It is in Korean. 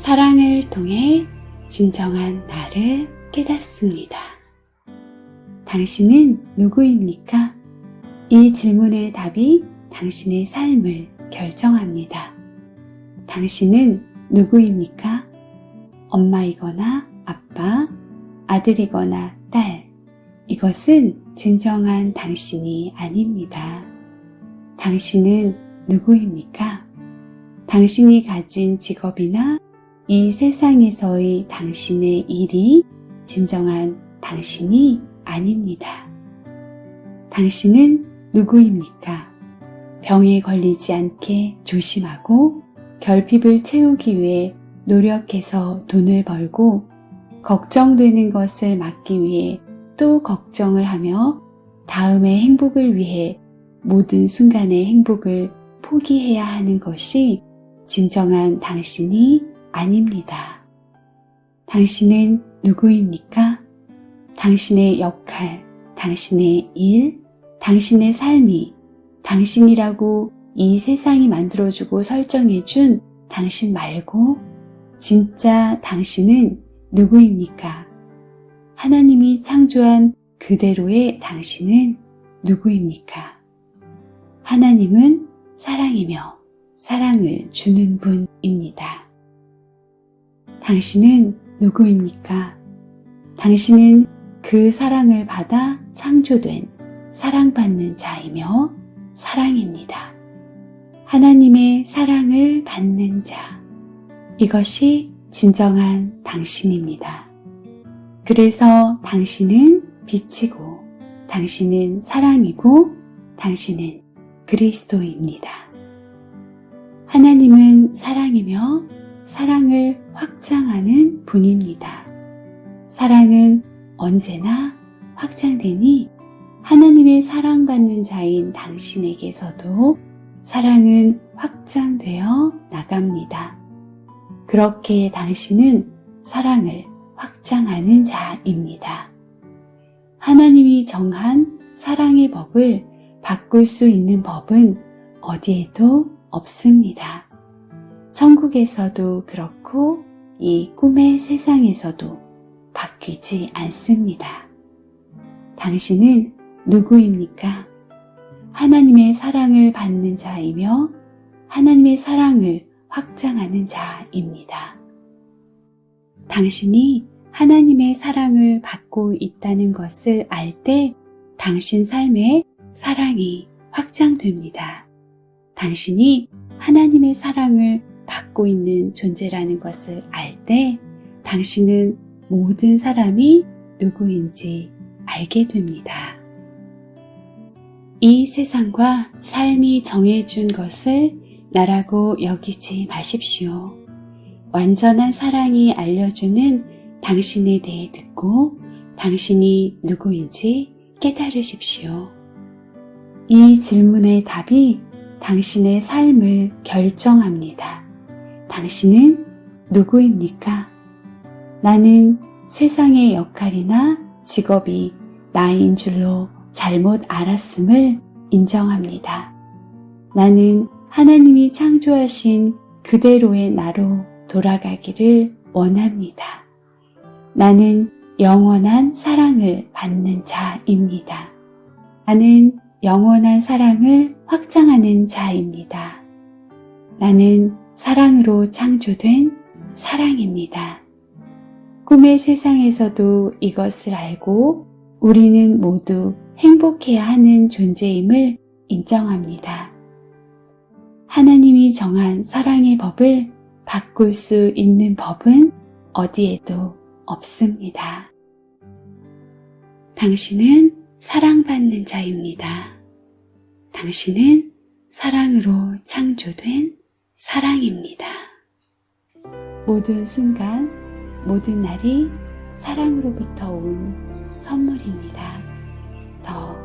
사랑을 통해 진정한 나를 깨닫습니다. 당신은 누구입니까? 이 질문의 답이 당신의 삶을 결정합니다. 당신은 누구입니까? 엄마이거나 아빠, 아들이거나 딸. 이것은 진정한 당신이 아닙니다. 당신은 누구입니까? 당신이 가진 직업이나 이 세상에서의 당신의 일이 진정한 당신이 아닙니다. 당신은 누구입니까? 병에 걸리지 않게 조심하고 결핍을 채우기 위해 노력해서 돈을 벌고 걱정되는 것을 막기 위해 또 걱정을 하며 다음의 행복을 위해 모든 순간의 행복을 포기해야 하는 것이 진정한 당신이 아닙니다. 당신은 누구입니까? 당신의 역할, 당신의 일, 당신의 삶이 당신이라고 이 세상이 만들어주고 설정해준 당신 말고 진짜 당신은 누구입니까? 하나님이 창조한 그대로의 당신은 누구입니까? 하나님은 사랑이며 사랑을 주는 분입니다. 당신은 누구입니까? 당신은 그 사랑을 받아 창조된 사랑받는 자이며 사랑입니다. 하나님의 사랑을 받는 자. 이것이 진정한 당신입니다. 그래서 당신은 빛이고, 당신은 사랑이고, 당신은 그리스도입니다. 하나님은 사랑이며 사랑을 확 장하는 분입니다. 사랑은 언제나 확장되니 하나님의 사랑받는 자인 당신에게서도 사랑은 확장되어 나갑니다. 그렇게 당신은 사랑을 확장하는 자입니다. 하나님이 정한 사랑의 법을 바꿀 수 있는 법은 어디에도 없습니다. 천국에서도 그렇고 이 꿈의 세상에서도 바뀌지 않습니다. 당신은 누구입니까? 하나님의 사랑을 받는 자이며 하나님의 사랑을 확장하는 자입니다. 당신이 하나님의 사랑을 받고 있다는 것을 알 때 당신 삶에 사랑이 확장됩니다. 당신이 하나님의 사랑을 받고 있는 존재라는 것을 알 때 당신은 모든 사람이 누구인지 알게 됩니다. 이 세상과 삶이 정해준 것을 나라고 여기지 마십시오. 완전한 사랑이 알려주는 당신에 대해 듣고 당신이 누구인지 깨달으십시오. 이 질문의 답이 당신의 삶을 결정합니다. 당신은 누구입니까? 나는 세상의 역할이나 직업이 나인 줄로 잘못 알았음을 인정합니다. 나는 하나님이 창조하신 그대로의 나로 돌아가기를 원합니다. 나는 영원한 사랑을 받는 자입니다. 나는 영원한 사랑을 확장하는 자입니다. 나는 사랑으로 창조된 사랑입니다. 꿈의 세상에서도 이것을 알고 우리는 모두 행복해야 하는 존재임을 인정합니다. 하나님이 정한 사랑의 법을 바꿀 수 있는 법은 어디에도 없습니다. 당신은 사랑받는 자입니다. 당신은 사랑으로 창조된 사랑입니다. 모든 순간, 모든 날이 사랑으로부터 온 선물입니다. 더